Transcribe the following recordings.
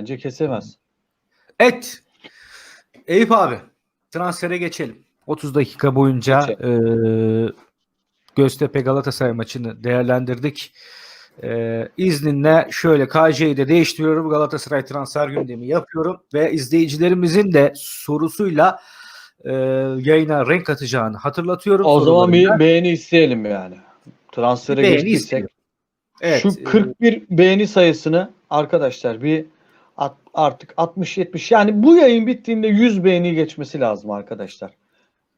Bence kesemez. Evet. Eyüp abi transfere geçelim. 30 dakika boyunca e, Göztepe Galatasaray maçını değerlendirdik. E, izninle şöyle KJ'yi de değiştiriyorum. Galatasaray transfer gündemi yapıyorum ve izleyicilerimizin de sorusuyla e, yayına renk atacağını hatırlatıyorum. O zaman bir beğeni isteyelim yani. Transfere Beğeni geçtiysek. isteyelim. Evet, Şu e, 41 beğeni sayısını arkadaşlar bir artık 60-70 yani bu yayın bittiğinde 100 beğeni geçmesi lazım arkadaşlar.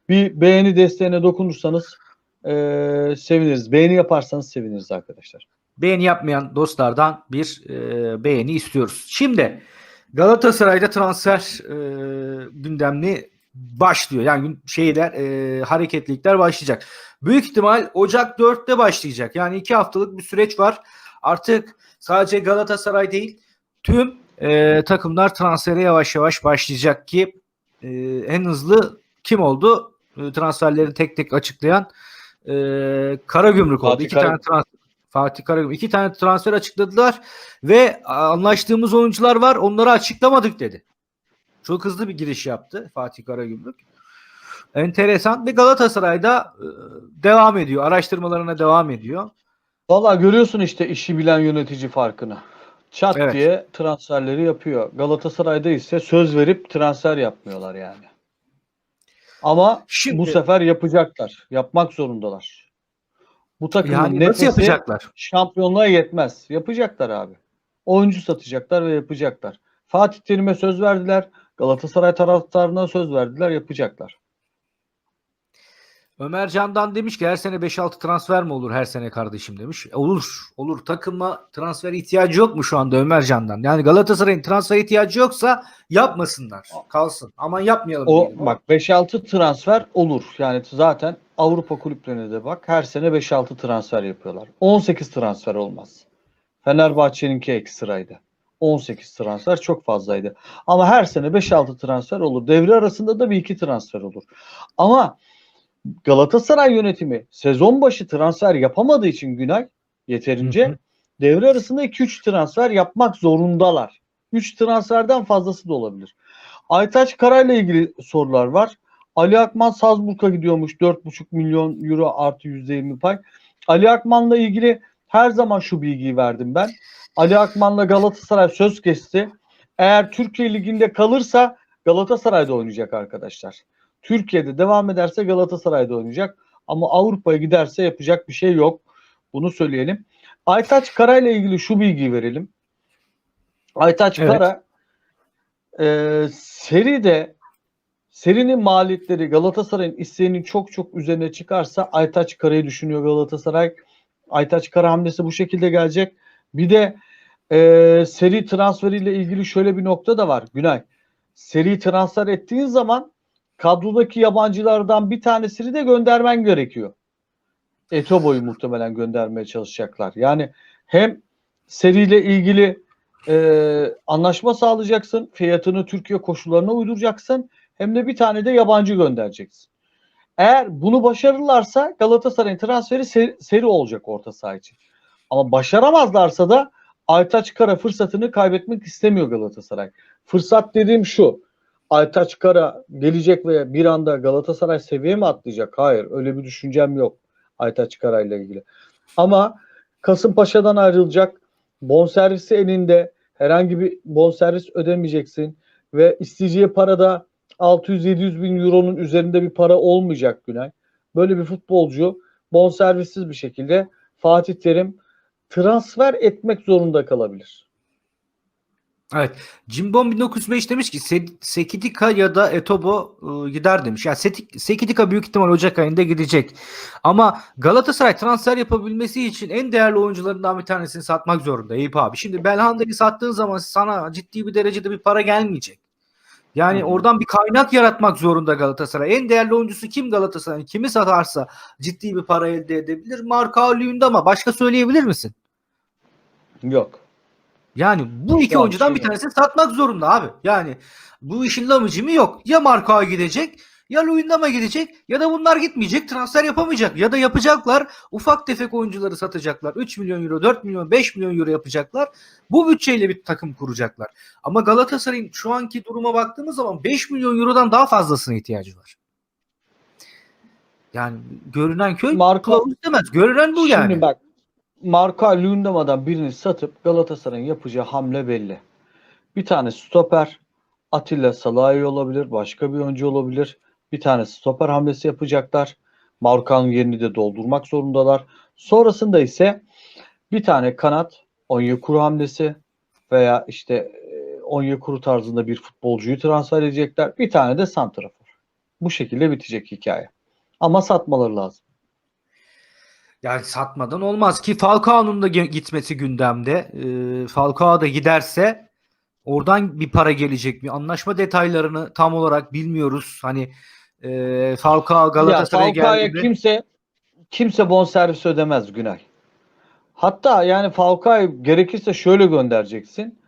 Bir beğeni desteğine dokunursanız eee, seviniriz. Beğeni yaparsanız seviniriz arkadaşlar. beğeni yapmayan dostlardan bir e, beğeni istiyoruz. Şimdi Galatasaray'da transfer e, gündemli başlıyor. Yani şeyler e, hareketlilikler başlayacak. Büyük ihtimal Ocak 4'te başlayacak. Yani iki haftalık bir süreç var. Artık sadece Galatasaray değil tüm e, takımlar transfere yavaş yavaş başlayacak ki e, en hızlı kim oldu? E, transferleri tek tek açıklayan e, Karagümrük oldu. Fatih İki Kara- tane transfer Fatih Karagümrük iki tane transfer açıkladılar ve anlaştığımız oyuncular var onları açıklamadık dedi. Çok hızlı bir giriş yaptı Fatih Karagümrük. Enteresan ve Galatasaray'da e, devam ediyor. Araştırmalarına devam ediyor. Valla görüyorsun işte işi bilen yönetici farkını. Çat Evet. diye transferleri yapıyor. Galatasaray'da ise söz verip transfer yapmıyorlar yani. Ama Şimdi bu sefer yapacaklar. Yapmak zorundalar. Bu takımın yani nefesi nasıl yapacaklar? şampiyonluğa yetmez. Yapacaklar abi. Oyuncu satacaklar ve yapacaklar. Fatih Terim'e söz verdiler. Galatasaray taraftarına söz verdiler. Yapacaklar. Ömer Candan demiş ki her sene 5-6 transfer mi olur her sene kardeşim demiş. E, Olur. Olur. Takıma transfer ihtiyacı yok mu şu anda Ömer Candan? Yani Galatasaray'ın transfer ihtiyacı yoksa yapmasınlar. Kalsın. Aman yapmayalım. O diyelim. bak 5-6 transfer olur. Yani zaten Avrupa kulüplerine de bak her sene 5-6 transfer yapıyorlar. 18 transfer olmaz. Fenerbahçe'ninki ekstraydı. 18 transfer çok fazlaydı. Ama her sene 5-6 transfer olur. Devre arasında da bir iki transfer olur. Ama Galatasaray yönetimi sezon başı transfer yapamadığı için Günay yeterince Hı hı. devre arasında 2-3 transfer yapmak zorundalar. 3 transferden fazlası da olabilir. Aytaç Karay'la ilgili sorular var. Ali Akman Salzburg'a gidiyormuş 4,5 milyon euro artı %20 pay. Ali Akman'la ilgili her zaman şu bilgiyi verdim ben. Ali Akman'la Galatasaray söz kesti. Eğer Türkiye Ligi'nde kalırsa Galatasaray'da oynayacak arkadaşlar. Türkiye'de devam ederse Galatasaray'da oynayacak. Ama Avrupa'ya giderse yapacak bir şey yok. Bunu söyleyelim. Aytaç Karay'la ilgili şu bilgiyi verelim. Aytaç Evet. Kara e, seride serinin maliyetleri Galatasaray'ın isteğinin çok çok üzerine çıkarsa Aytaç Kara'yı düşünüyor Galatasaray. Aytaç Kara hamlesi bu şekilde gelecek. Bir de e, seri transferiyle ilgili şöyle bir nokta da var Günay. Seri transfer ettiğin zaman kadrodaki yabancılardan bir tanesini de göndermen gerekiyor. Etobo'yu muhtemelen göndermeye çalışacaklar. Yani hem seriyle ilgili e, anlaşma sağlayacaksın. Fiyatını Türkiye koşullarına uyduracaksın. Hem de bir tane de yabancı göndereceksin. Eğer bunu başarırlarsa Galatasaray'ın transferi seri, seri olacak orta saha için. Ama başaramazlarsa da Aytaç Kara fırsatını kaybetmek istemiyor Galatasaray. Fırsat dediğim şu. Aytaç Kara gelecek ve bir anda Galatasaray seviye mi atlayacak? Hayır. Öyle bir düşüncem yok Aytaç Kara ile ilgili. Ama Kasımpaşa'dan ayrılacak. Bonservisi elinde. Herhangi bir bonservis ödemeyeceksin. Ve isteyeceği para da 600-700 bin euronun üzerinde bir para olmayacak Günay. Böyle bir futbolcu bonservissiz bir şekilde Fatih Terim transfer etmek zorunda kalabilir. Evet. Cimbom 1905 demiş ki Se- Sekidika ya da Etobo e, gider demiş. Yani Seti- Sekidika büyük ihtimal Ocak ayında gidecek. Ama Galatasaray transfer yapabilmesi için en değerli oyuncularından bir tanesini satmak zorunda Eyüp abi. Şimdi Belhanda'yı sattığın zaman sana ciddi bir derecede bir para gelmeyecek. Yani Hı oradan bir kaynak yaratmak zorunda Galatasaray. En değerli oyuncusu kim Galatasaray? Kimi satarsa ciddi bir para elde edebilir. Marka Lüyünde ama başka söyleyebilir misin? Yok. Yani bu iki oyuncudan şey bir tanesini satmak zorunda abi. Yani bu işin lamıcımı yok. Ya Marka gidecek Ya Luyendama gidecek ya da bunlar gitmeyecek. Transfer yapamayacak. Ya da yapacaklar. Ufak tefek oyuncuları satacaklar. 3 milyon euro, 4 milyon, 5 milyon euro yapacaklar. Bu bütçeyle bir takım kuracaklar. Ama Galatasaray'ın şu anki duruma baktığımız zaman 5 milyon eurodan daha fazlasına ihtiyacı var. Yani görünen köy kılavuz demez. Görünen bu Şimdi yani. bak Marka Lundama'dan birini satıp Galatasaray'ın yapacağı hamle belli. Bir tane stoper Atilla Salahi olabilir. Başka bir oyuncu olabilir. Bir tane stoper hamlesi yapacaklar. Markan'ın yerini de doldurmak zorundalar. Sonrasında ise bir tane kanat Onyekuru hamlesi veya işte e, Onyekuru tarzında bir futbolcuyu transfer edecekler. Bir tane de santrafor. Bu şekilde bitecek hikaye. Ama satmaları lazım. Yani satmadan olmaz ki Falcao'nun da gitmesi gündemde. Ee, Falcao da giderse oradan bir para gelecek mi? Anlaşma detaylarını tam olarak bilmiyoruz. Hani e, Falcao Galatasaray'a ya Falcao'ya geldi. kimse kimse bonservis ödemez Günay. Hatta yani Falcao'yu gerekirse şöyle göndereceksin.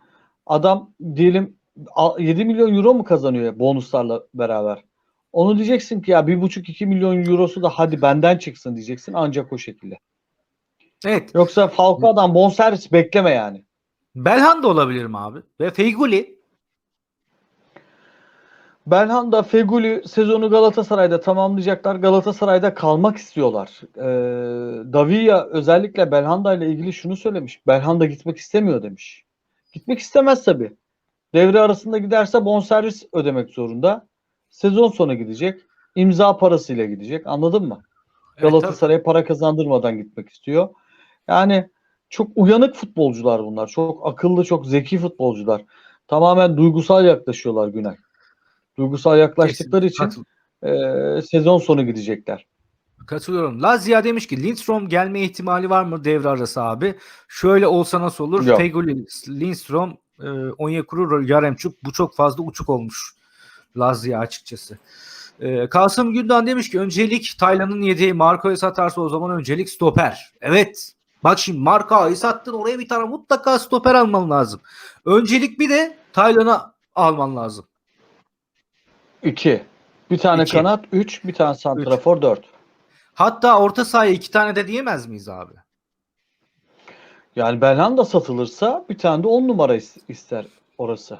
Adam diyelim a- 7 milyon euro mu kazanıyor bonuslarla beraber? Onu diyeceksin ki ya 1,5-2 milyon eurosu da hadi benden çıksın diyeceksin ancak o şekilde. Evet. Yoksa Falcao'dan bonservis bekleme yani. Belhanda olabilir mi abi? Ve Feiguli Belhanda Feguli sezonu Galatasaray'da tamamlayacaklar. Galatasaray'da kalmak istiyorlar. Ee, Davia özellikle Belhanda ile ilgili şunu söylemiş. Belhanda gitmek istemiyor demiş. Gitmek istemez tabii. Devre arasında giderse bonservis ödemek zorunda. Sezon sonu gidecek. İmza parasıyla gidecek. Anladın mı? Galatasaray'a para kazandırmadan gitmek istiyor. Yani çok uyanık futbolcular bunlar. Çok akıllı, çok zeki futbolcular. Tamamen duygusal yaklaşıyorlar Günay. Duygusal yaklaştıkları için Katıl- e, sezon sonu gidecekler. Katılıyorum. Lazia demiş ki Lindstrom gelme ihtimali var mı devre arası abi? Şöyle olsa nasıl olur? Yok. Feiguli, Lindstrom, e, Onyekuru, Yaremçuk bu çok fazla uçuk olmuş. Lazia açıkçası. E, Kasım Gündan demiş ki öncelik Taylan'ın yediği Marco'yu satarsa o zaman öncelik stoper. Evet. Bak şimdi Marco'yu sattın oraya bir tane mutlaka stoper alman lazım. Öncelik bir de Taylan'ı alman lazım. 2. Bir tane İki. kanat 3, bir tane santrafor 4. Hatta orta sahaya iki tane de diyemez miyiz abi? Yani Belhanda satılırsa bir tane de 10 numara is- ister orası.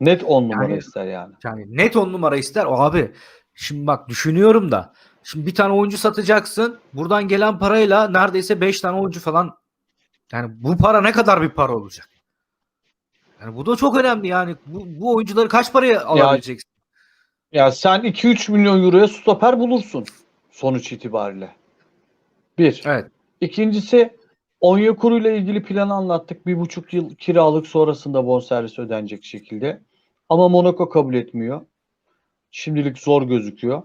Net 10 numara Yani- ister yani. Yani net on numara ister. O abi şimdi bak düşünüyorum da. Şimdi bir tane oyuncu satacaksın. Buradan gelen parayla neredeyse 5 tane oyuncu falan. Yani bu para ne kadar bir para olacak? Yani bu da çok önemli yani. Bu, bu oyuncuları kaç paraya alabileceksin? Ya sen 2-3 milyon euroya stoper bulursun sonuç itibariyle. Bir. Evet. İkincisi Onyekuru ile ilgili planı anlattık. Bir buçuk yıl kiralık sonrasında bonservis ödenecek şekilde. Ama Monaco kabul etmiyor. Şimdilik zor gözüküyor.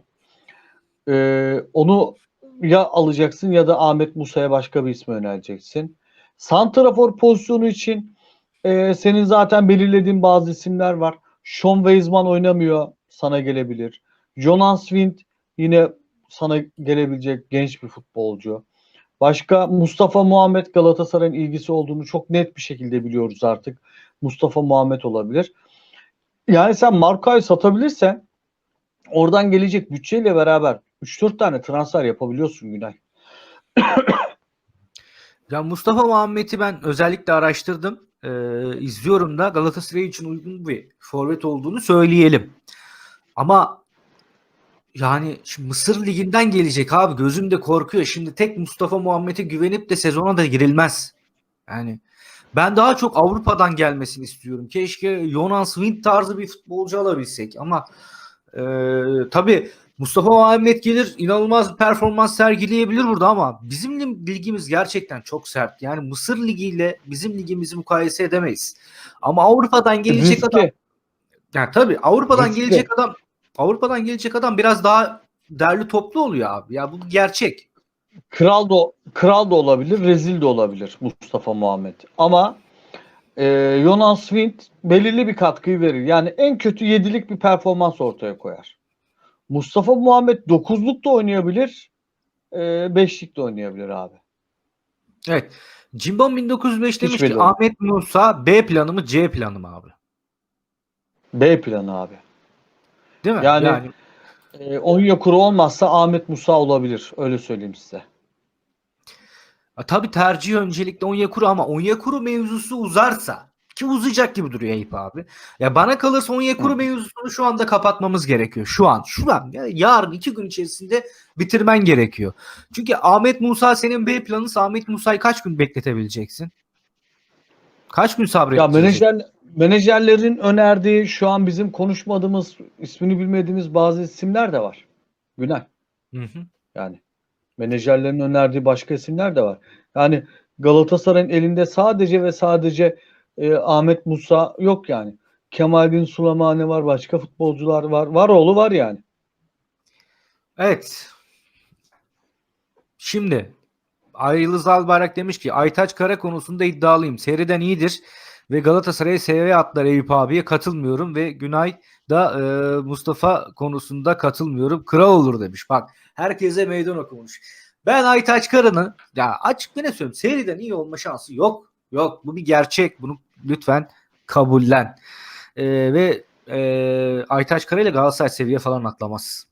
Ee, onu ya alacaksın ya da Ahmet Musa'ya başka bir ismi önereceksin. Santrafor pozisyonu için e, senin zaten belirlediğin bazı isimler var. Sean Weizman oynamıyor. Sana gelebilir. Jonas Wind yine sana gelebilecek genç bir futbolcu. Başka Mustafa Muhammed Galatasaray'ın ilgisi olduğunu çok net bir şekilde biliyoruz artık. Mustafa Muhammed olabilir. Yani sen Marka'yı satabilirsen oradan gelecek bütçeyle beraber 3-4 tane transfer yapabiliyorsun Günay. Ya Mustafa Muhammed'i ben özellikle araştırdım. Ee, izliyorum da Galatasaray için uygun bir forvet olduğunu söyleyelim. Ama yani Mısır Ligi'nden gelecek abi. Gözüm de korkuyor. Şimdi tek Mustafa Muhammed'e güvenip de sezona da girilmez. Yani ben daha çok Avrupa'dan gelmesini istiyorum. Keşke Jonas Wind tarzı bir futbolcu alabilsek ama e, tabii Mustafa Muhammed gelir inanılmaz performans sergileyebilir burada ama bizim lig- ligimiz gerçekten çok sert. Yani Mısır Ligi ile bizim ligimizi mukayese edemeyiz. Ama Avrupa'dan gelecek Riskli. adam yani tabii Avrupa'dan Riskli. gelecek adam Avrupa'dan gelecek adam biraz daha derli toplu oluyor abi. Ya bu bir gerçek. Kral da kral da olabilir, rezil de olabilir Mustafa Muhammed. Ama e, Jonas Wind belirli bir katkıyı verir. Yani en kötü yedilik bir performans ortaya koyar. Mustafa Muhammed 9'luk da oynayabilir, e, beşlik de oynayabilir abi. Evet. Cimbom 1905 demiş ki. Ahmet Musa B planı mı C planı mı abi? B planı abi. Değil mi? Yani- E, Onyekuru olmazsa Ahmet Musa olabilir. Öyle söyleyeyim size. Ha, tabii tercih öncelikle Onyekuru ama Onyekuru mevzusu uzarsa ki uzayacak gibi duruyor Eyüp abi. Ya bana kalırsa Onyekuru mevzusunu şu anda kapatmamız gerekiyor. Şu an. Şu an. Ya yarın iki gün içerisinde bitirmen gerekiyor. Çünkü Ahmet Musa senin B planın Ahmet Musa'yı kaç gün bekletebileceksin? Kaç gün Ya sabredeceksin? menajer menajerlerin önerdiği şu an bizim konuşmadığımız, ismini bilmediğimiz bazı isimler de var. Günay. Hı hı. Yani menajerlerin önerdiği başka isimler de var. Yani Galatasaray'ın elinde sadece ve sadece e, Ahmet Musa yok yani. Kemaldin Sulemani var, başka futbolcular var. Var oğlu var yani. Evet. Şimdi Ayrılız Albayrak demiş ki Aytaç Kara konusunda iddialıyım. Seriden iyidir ve Galatasaray'a seviye atlar Eyüp abiye katılmıyorum ve Günay da e, Mustafa konusunda katılmıyorum. Kral olur demiş. Bak herkese meydan okumuş. Ben Aytaç Kara'nın ya açık ne söyleyeyim seriden iyi olma şansı yok. Yok bu bir gerçek. Bunu lütfen kabullen. E, ve e, Aytaç Kara ile Galatasaray seviye falan atlamaz.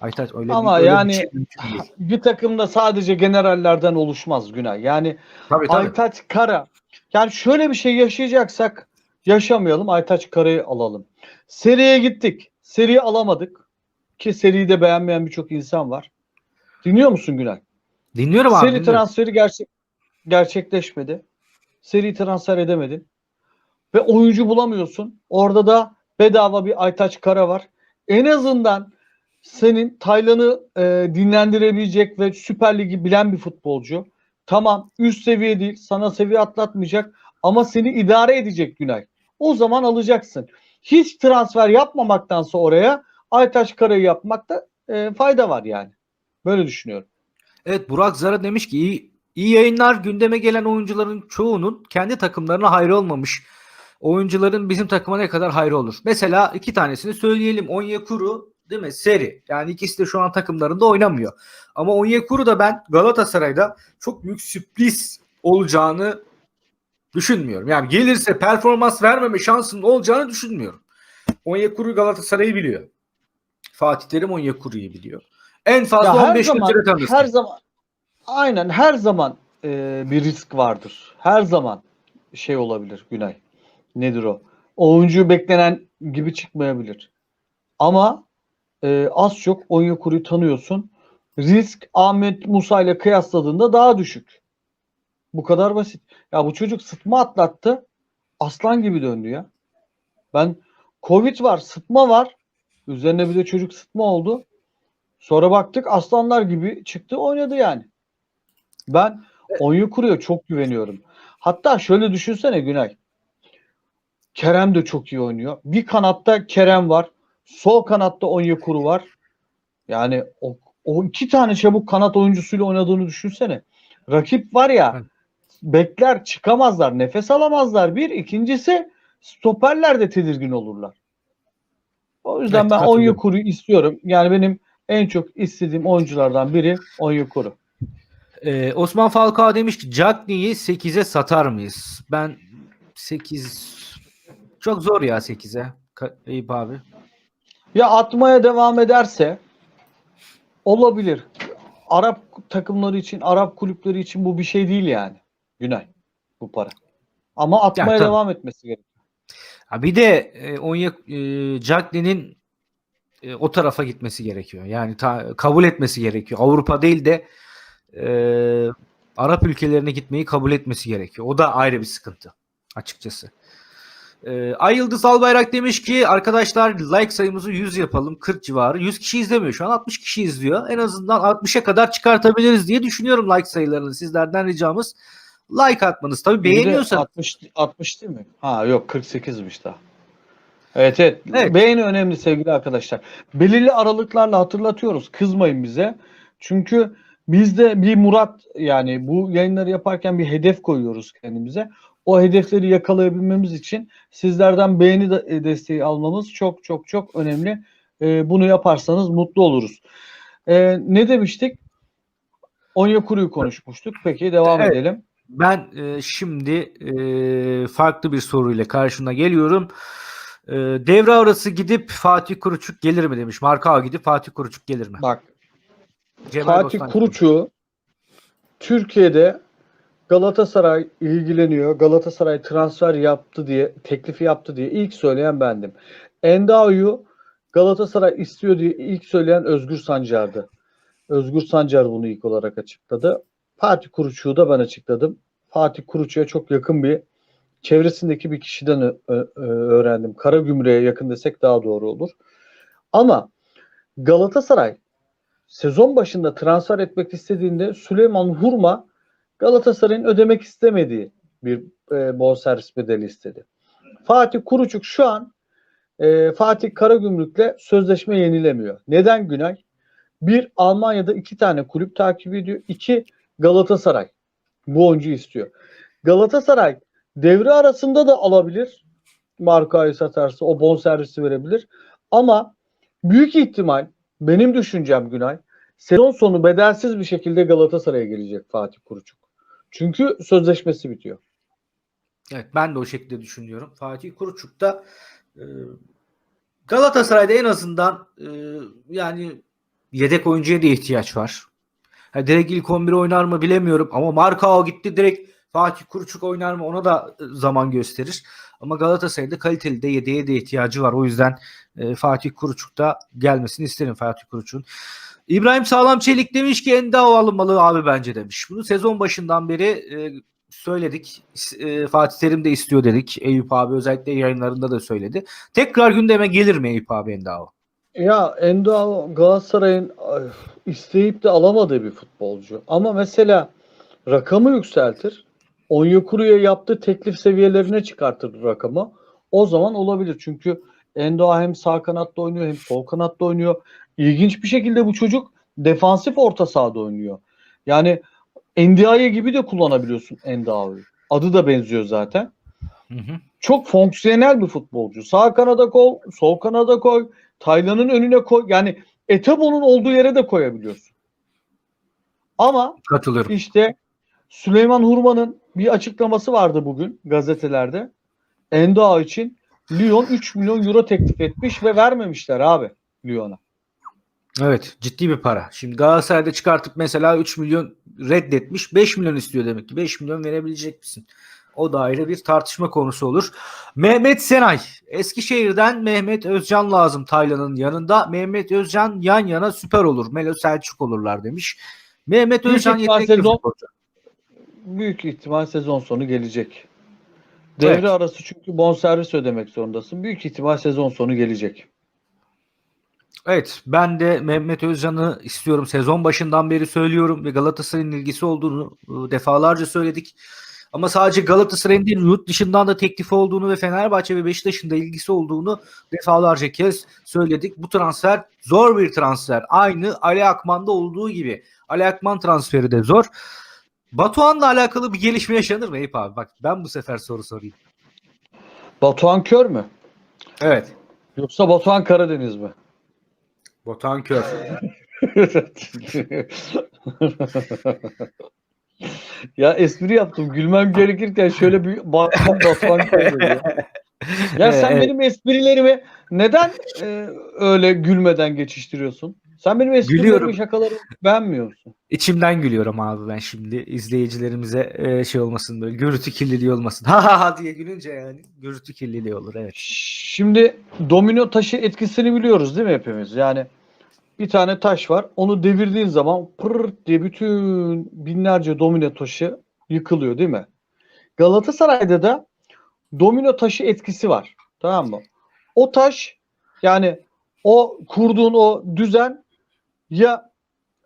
Aytaç öyle Ama bir, öyle yani- bir şey mümkün değil. Bir takımda sadece generallerden oluşmaz Günay. Yani Tabii tabii. Aytaç Kara. Yani şöyle bir şey yaşayacaksak yaşamayalım. Aytaç Kara'yı alalım. Seriye gittik. Seriyi alamadık. Ki seriyi de beğenmeyen birçok insan var. Dinliyor musun Günay? Dinliyorum abi. Seri dinliyorum. transferi gerçek gerçekleşmedi. Seri transfer edemedin. Ve oyuncu bulamıyorsun. Orada da bedava bir Aytaç Kara var. En azından senin Taylan'ı e, dinlendirebilecek ve Süper Lig'i bilen bir futbolcu. Tamam üst seviye değil. Sana seviye atlatmayacak. Ama seni idare edecek Günay. O zaman alacaksın. Hiç transfer yapmamaktansa oraya Aytaç Kara'yı yapmakta e, fayda var yani. Böyle düşünüyorum. Evet Burak Zara demiş ki iyi, iyi yayınlar gündeme gelen oyuncuların çoğunun kendi takımlarına hayrı olmamış. Oyuncuların bizim takıma ne kadar hayrı olur? Mesela iki tanesini söyleyelim. Onyekuru değil mi? Seri. Yani ikisi de şu an takımlarında oynamıyor. Ama Onyekuru da ben Galatasaray'da çok büyük sürpriz olacağını düşünmüyorum. Yani gelirse performans vermeme şansının olacağını düşünmüyorum. Onyekuru Galatasaray'ı biliyor. Fatih Terim Onyekuru'yu biliyor. En fazla Ya her 15 gün zaman, tanırsın. her zaman aynen her zaman e, bir risk vardır. Her zaman şey olabilir Günay. Nedir o? Oyuncu beklenen gibi çıkmayabilir. Ama e, az çok Onyekuru'yu tanıyorsun. Risk Ahmet Musa ile kıyasladığında daha düşük. Bu kadar basit. Ya bu çocuk sıtma atlattı. Aslan gibi döndü ya. Ben Covid var, sıtma var. Üzerine bir de çocuk sıtma oldu. Sonra baktık aslanlar gibi çıktı oynadı yani. Ben Onyekuru'ya çok güveniyorum. Hatta şöyle düşünsene Günay. Kerem de çok iyi oynuyor. Bir kanatta Kerem var. Sol kanatta Onyekuru var. Yani o, o iki tane çabuk kanat oyuncusuyla oynadığını düşünsene. Rakip var ya Evet. bekler çıkamazlar. Nefes alamazlar. Bir. ikincisi stoperler de tedirgin olurlar. O yüzden Evet, ben. Onyekuru'yu istiyorum. Yani benim en çok istediğim oyunculardan biri Onyekuru. Ee, Osman Falcao demiş ki Cagney'i 8'e satar mıyız? Ben 8 çok zor ya 8'e. Ka- Eyüp abi. Ya atmaya devam ederse olabilir. Arap takımları için, Arap kulüpleri için bu bir şey değil yani. Günay bu para. Ama atmaya tabii. devam etmesi gerekiyor. Ha bir de e, Onya e, Cagney'in e, o tarafa gitmesi gerekiyor. Yani ta- kabul etmesi gerekiyor. Avrupa değil de e, Arap ülkelerine gitmeyi kabul etmesi gerekiyor. O da ayrı bir sıkıntı açıkçası. E, Ay Yıldız Albayrak demiş ki arkadaşlar like sayımızı 100 yapalım 40 civarı. 100 kişi izlemiyor şu an 60 kişi izliyor. En azından 60'a kadar çıkartabiliriz diye düşünüyorum like sayılarını. Sizlerden ricamız like atmanız. Tabii beğeniyorsanız 60 60 değil mi? Ha yok 48'miş daha. Evet, evet Evet. Beğeni önemli sevgili arkadaşlar. Belirli aralıklarla hatırlatıyoruz. Kızmayın bize. Çünkü bizde bir murat yani bu yayınları yaparken bir hedef koyuyoruz kendimize. O hedefleri yakalayabilmemiz için sizlerden beğeni e, desteği almamız çok çok çok önemli. Ee, bunu yaparsanız mutlu oluruz. Ee, ne demiştik? Onyekuru'yu konuşmuştuk. Peki devam Evet. edelim. Ben e, şimdi e, farklı bir soruyla karşına geliyorum. Ee, devre arası gidip Fatih Kuruçuk gelir mi demiş. Marka gidip Fatih Kuruçuk gelir mi? Bak Cemal Fatih Bostan- Kuruç'u Türkiye'de Galatasaray ilgileniyor. Galatasaray transfer yaptı diye, teklifi yaptı diye ilk söyleyen bendim. Endao'yu Galatasaray istiyor diye ilk söyleyen Özgür Sancar'dı. Özgür Sancar bunu ilk olarak açıkladı. Fatih Kuruç'u da ben açıkladım. Fatih Kuruç'u'ya çok yakın bir çevresindeki bir kişiden öğrendim. Karagümrük'e yakın desek daha doğru olur. Ama Galatasaray sezon başında transfer etmek istediğinde Süleyman Hurma Galatasaray'ın ödemek istemediği bir e, bonservis bedeli istedi. Fatih Kuruçuk şu an e, Fatih Karagümrük'le sözleşme yenilemiyor. Neden Günay? Bir Almanya'da iki tane kulüp takip ediyor. İki Galatasaray bu oyuncuyu istiyor. Galatasaray devre arasında da alabilir. Markayı satarsa o bonservisi verebilir. Ama büyük ihtimal benim düşüncem Günay sezon sonu bedelsiz bir şekilde Galatasaray'a gelecek Fatih Kuruçuk. Çünkü sözleşmesi bitiyor. Evet ben de o şekilde düşünüyorum. Fatih Kuruçuk da e, Galatasaray'da en azından e, yani yedek oyuncuya da ihtiyaç var. Ha, direkt ilk 11 oynar mı bilemiyorum ama Markao gitti direkt Fatih Kuruçuk oynar mı ona da e, zaman gösterir. Ama Galatasaray'da kaliteli de yedeğe de ihtiyacı var. O yüzden e, Fatih Kuruçuk da gelmesini isterim Fatih Kuruçuk'un. İbrahim Sağlam Çelik demiş ki Endao alınmalı abi bence demiş. Bunu sezon başından beri e, söyledik. E, Fatih Terim de istiyor dedik. Eyüp abi özellikle yayınlarında da söyledi. Tekrar gündeme gelir mi Eyüp abi Endao? Ya Endo Galatasaray'ın ay, isteyip de alamadığı bir futbolcu. Ama mesela rakamı yükseltir. Onyekuru'ya yaptığı teklif seviyelerine çıkartır rakamı. O zaman olabilir. Çünkü Endo hem sağ kanatta oynuyor hem sol kanatta oynuyor. İlginç bir şekilde bu çocuk defansif orta sahada oynuyor. Yani Ndiaye gibi de kullanabiliyorsun Endo'yu. Adı da benziyor zaten. Hı hı. Çok fonksiyonel bir futbolcu. Sağ kanada koy, sol kanada koy, Taylan'ın önüne koy. Yani Etebo'nun olduğu yere de koyabiliyorsun. Ama Katılıyorum. işte Süleyman Hurman'ın bir açıklaması vardı bugün gazetelerde. Endo için Lyon 3 milyon euro teklif etmiş ve vermemişler abi Lyon'a. Evet ciddi bir para. Şimdi Galatasaray'da çıkartıp mesela 3 milyon reddetmiş 5 milyon istiyor demek ki. 5 milyon verebilecek misin? O da ayrı bir tartışma konusu olur. Mehmet Senay. Eskişehir'den Mehmet Özcan lazım Taylan'ın yanında. Mehmet Özcan yan yana süper olur. Melo Selçuk olurlar demiş. Mehmet Büyük Özcan yetenekli sezon- futbolcu. Büyük ihtimal sezon sonu gelecek. Devre Evet. arası çünkü bonservis ödemek zorundasın. Büyük ihtimal sezon sonu gelecek. Evet ben de Mehmet Özcan'ı istiyorum. Sezon başından beri söylüyorum ve Galatasaray'ın ilgisi olduğunu e, defalarca söyledik. Ama sadece Galatasaray'ın değil yurt dışından da teklifi olduğunu ve Fenerbahçe ve Beşiktaş'ın da ilgisi olduğunu defalarca kez söyledik. Bu transfer zor bir transfer. Aynı Ali Akman'da olduğu gibi. Ali Akman transferi de zor. Batuhan'la alakalı bir gelişme yaşanır mı Eyüp abi? Bak ben bu sefer soru sorayım. Batuhan Kör mü? Evet. Yoksa Batuhan Karadeniz mi? Batuhan Kör. ya espri yaptım. Gülmem gerekirken şöyle bir baktım Batuhan Kör dedi ya. Sen benim esprilerimi neden e, öyle gülmeden geçiştiriyorsun? Sen benim Gülüyorum. şakalarımı beğenmiyor musun? İçimden gülüyorum abi ben şimdi izleyicilerimize e, şey olmasın böyle gürültü kirliliği olmasın. Ha ha ha diye gülünce yani gürültü kirliliği olur evet. Şimdi domino taşı etkisini biliyoruz değil mi hepimiz? Yani bir tane taş var. Onu devirdiğin zaman pır diye bütün binlerce domino taşı yıkılıyor değil mi? Galatasaray'da da domino taşı etkisi var. Tamam mı? O taş yani o kurduğun o düzen ya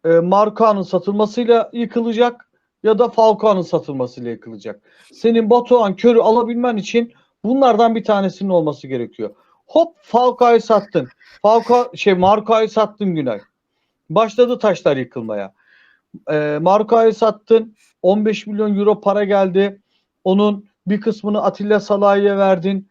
e, Markao'nun satılmasıyla yıkılacak ya da Falcao'nun satılmasıyla yıkılacak. Senin Batuhan Kör'ü alabilmen için bunlardan bir tanesinin olması gerekiyor. Hop Falcao'yu sattın. Falcao şey Markao'yu sattın Günay. Başladı taşlar yıkılmaya. E, Markao'yu sattın. 15 milyon euro para geldi. Onun bir kısmını Atilla Salah'a verdin.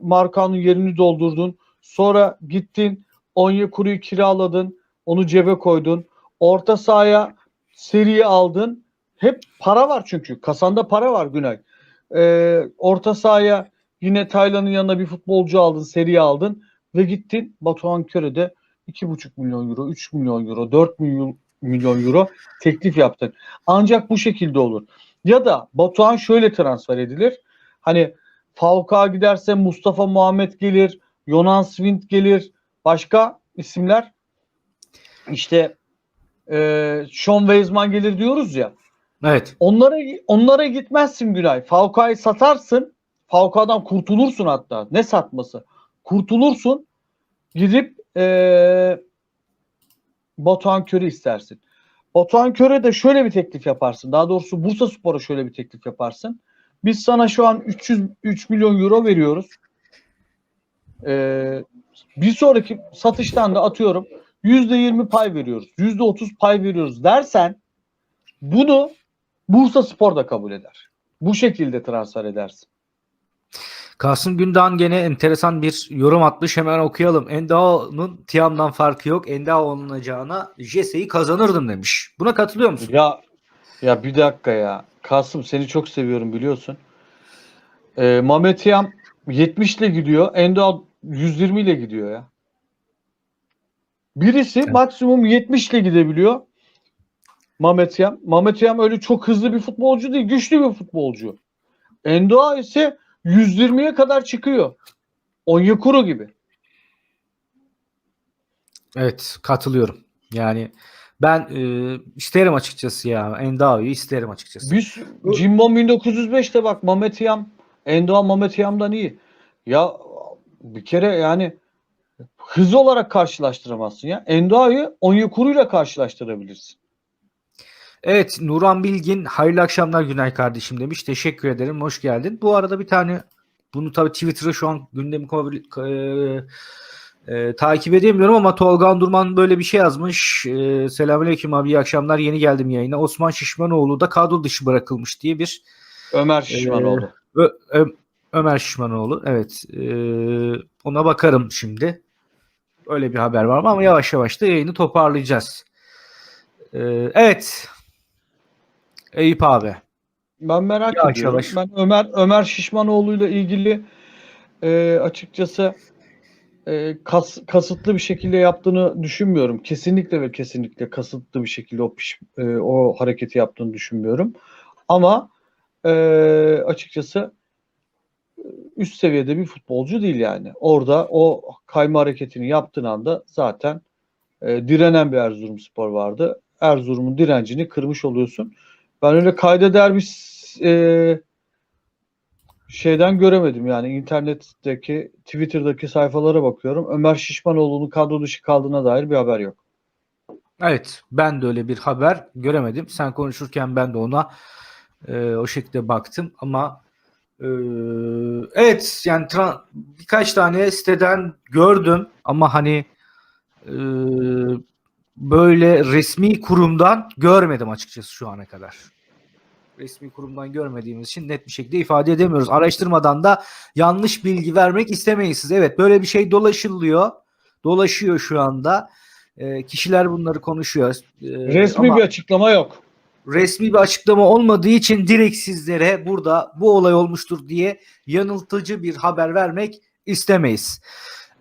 Markao'nun yerini doldurdun. Sonra gittin Onyekuru'yu kiraladın. Onu cebe koydun. Orta sahaya seriyi aldın. Hep para var çünkü. Kasanda para var Günay. Ee, orta sahaya Yine Taylan'ın yanına bir futbolcu aldın, seri aldın ve gittin Batuhan Köre'de 2,5 milyon euro, 3 milyon euro, 4 milyon, milyon euro teklif yaptın. Ancak bu şekilde olur. Ya da Batuhan şöyle transfer edilir. Hani Falcao giderse Mustafa Muhammed gelir, Jonan Swind gelir, başka isimler işte e, Sean Weizman gelir diyoruz ya. Evet. Onlara onlara gitmezsin Günay. Falcao'yu satarsın. Falcao'dan kurtulursun hatta. Ne satması? Kurtulursun. Gidip e, Batuhan Köre istersin. Batuhan Köre de şöyle bir teklif yaparsın. Daha doğrusu Bursa Spor'a şöyle bir teklif yaparsın. Biz sana şu an 303 milyon euro veriyoruz. Ee, bir sonraki satıştan da atıyorum %20 pay veriyoruz. %30 pay veriyoruz dersen bunu Bursa Spor da kabul eder. Bu şekilde transfer edersin. Kasım Gündoğan gene enteresan bir yorum atmış. Hemen okuyalım. Endao'nun Tiam'dan farkı yok. Endao olunacağına Jesse'yi kazanırdım demiş. Buna katılıyor musun? Ya ya bir dakika ya. Kasım seni çok seviyorum biliyorsun. Ee, Mehmet Yam 70 ile gidiyor. Endo 120 ile gidiyor ya. Birisi Evet. maksimum 70 ile gidebiliyor. Mehmet Yam. Mehmet Yam öyle çok hızlı bir futbolcu değil. Güçlü bir futbolcu. Endo ise 120'ye kadar çıkıyor. Onyekuru gibi. Evet katılıyorum. Yani ben e, isterim açıkçası ya. Endao'yu isterim açıkçası. Biz Cimbom 1905'te bak Mehmet Yam, Endoğan Mehmet Yam'dan iyi. Ya bir kere yani hız olarak karşılaştıramazsın ya. Endoğan'ı Onyekuru'yla karşılaştırabilirsin. Evet Nuran Bilgin hayırlı akşamlar Günay kardeşim demiş. Teşekkür ederim. Hoş geldin. Bu arada bir tane bunu tabii Twitter'da şu an gündemi e, e, takip edemiyorum ama Tolga Durman böyle bir şey yazmış. E, Selamünaleyküm abi iyi akşamlar. Yeni geldim yayına. Osman Şişmanoğlu da kadro dışı bırakılmış diye bir Ömer Şişmanoğlu. Ö- Ö- Ömer Şişmanoğlu. Evet. e, ona bakarım şimdi. Öyle bir haber var mı ama yavaş yavaş da yayını toparlayacağız. E, evet. Eyüp abi. Ben merak Yavaş ediyorum. yavaş. Ben Ömer Ömer Şişmanoğlu'yla ilgili e, açıkçası e, kas, kasıtlı bir şekilde yaptığını düşünmüyorum. Kesinlikle ve kesinlikle kasıtlı bir şekilde o piş- e, o hareketi yaptığını düşünmüyorum. Ama e, açıkçası üst seviyede bir futbolcu değil yani. Orada o kayma hareketini yaptığın anda zaten e, direnen bir Erzurumspor vardı. Erzurum'un direncini kırmış oluyorsun. Ben öyle kayda değer bir e, şeyden göremedim yani internetteki Twitter'daki sayfalara bakıyorum. Ömer Şişmanoğlu'nun kadro dışı kaldığına dair bir haber yok. Evet, ben de öyle bir haber göremedim. Sen konuşurken ben de ona e, o şekilde baktım ama e, evet yani birkaç tane siteden gördüm ama hani e, böyle resmi kurumdan görmedim açıkçası şu ana kadar. Resmi kurumdan görmediğimiz için net bir şekilde ifade edemiyoruz. Araştırmadan da yanlış bilgi vermek istemeyiz siz. Evet böyle bir şey dolaşılıyor. Dolaşıyor şu anda. E, kişiler bunları konuşuyor. E, Resmi ama bir açıklama yok. Resmi bir açıklama olmadığı için direkt sizlere burada bu olay olmuştur diye yanıltıcı bir haber vermek istemeyiz.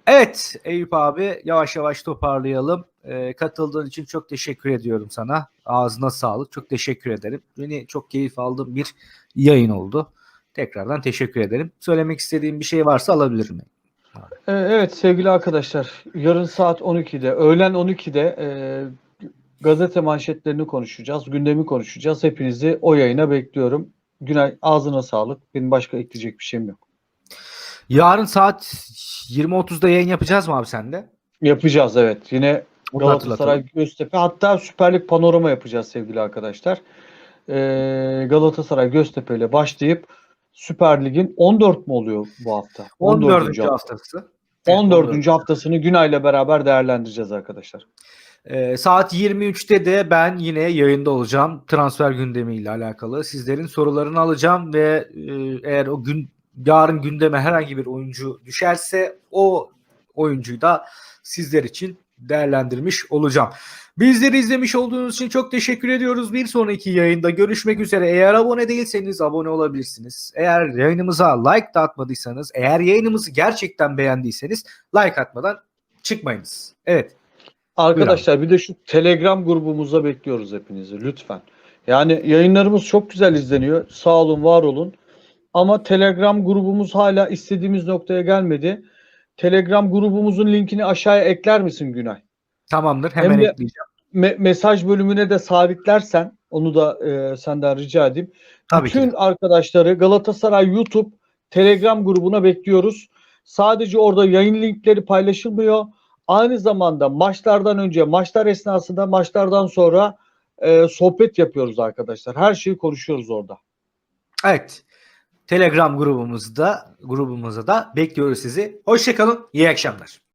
Evet Eyüp abi yavaş yavaş toparlayalım. E, katıldığın için çok teşekkür ediyorum sana. Ağzına sağlık. Çok teşekkür ederim. Beni çok keyif aldığım bir yayın oldu. Tekrardan teşekkür ederim. Söylemek istediğim bir şey varsa alabilirim. E, Evet sevgili arkadaşlar yarın saat 12'de öğlen 12'de e, gazete manşetlerini konuşacağız. Gündemi konuşacağız. Hepinizi o yayına bekliyorum. Günay ağzına sağlık. Benim başka ekleyecek bir şeyim yok. Yarın saat 20.30'da yayın yapacağız mı abi sende? Yapacağız evet. Yine Galatasaray. Göztepe hatta Süper Lig panorama yapacağız sevgili arkadaşlar. Ee, Galatasaray Göztepe ile başlayıp Süper Lig'in 14 mu oluyor bu hafta? 14. hafta. haftası. 14. haftasını Günay'la beraber değerlendireceğiz arkadaşlar. Ee, saat 23'te de ben yine yayında olacağım. Transfer gündemiyle alakalı. Sizlerin sorularını alacağım ve e, eğer o gün yarın gündeme herhangi bir oyuncu düşerse o oyuncuyu da sizler için değerlendirmiş olacağım. Bizleri izlemiş olduğunuz için çok teşekkür ediyoruz. Bir sonraki yayında görüşmek üzere. Eğer abone değilseniz abone olabilirsiniz. Eğer yayınımıza like da atmadıysanız, eğer yayınımızı gerçekten beğendiyseniz like atmadan çıkmayınız. Evet. Arkadaşlar bir de şu Telegram grubumuza bekliyoruz hepinizi lütfen. Yani yayınlarımız çok güzel izleniyor. Sağ olun, var olun. Ama Telegram grubumuz hala istediğimiz noktaya gelmedi. Telegram grubumuzun linkini aşağıya ekler misin Günay? Tamamdır. Hem Hemen de- ekleyeceğim. Me- mesaj bölümüne de sabitlersen onu da e, senden rica edeyim. Tabii ki. Bütün de. arkadaşları Galatasaray YouTube Telegram grubuna bekliyoruz. Sadece orada yayın linkleri paylaşılmıyor. Aynı zamanda maçlardan önce, maçlar esnasında, maçlardan sonra e, sohbet yapıyoruz arkadaşlar. Her şeyi konuşuyoruz orada. Evet. Telegram grubumuzda grubumuza da bekliyoruz sizi. Hoşçakalın. İyi akşamlar.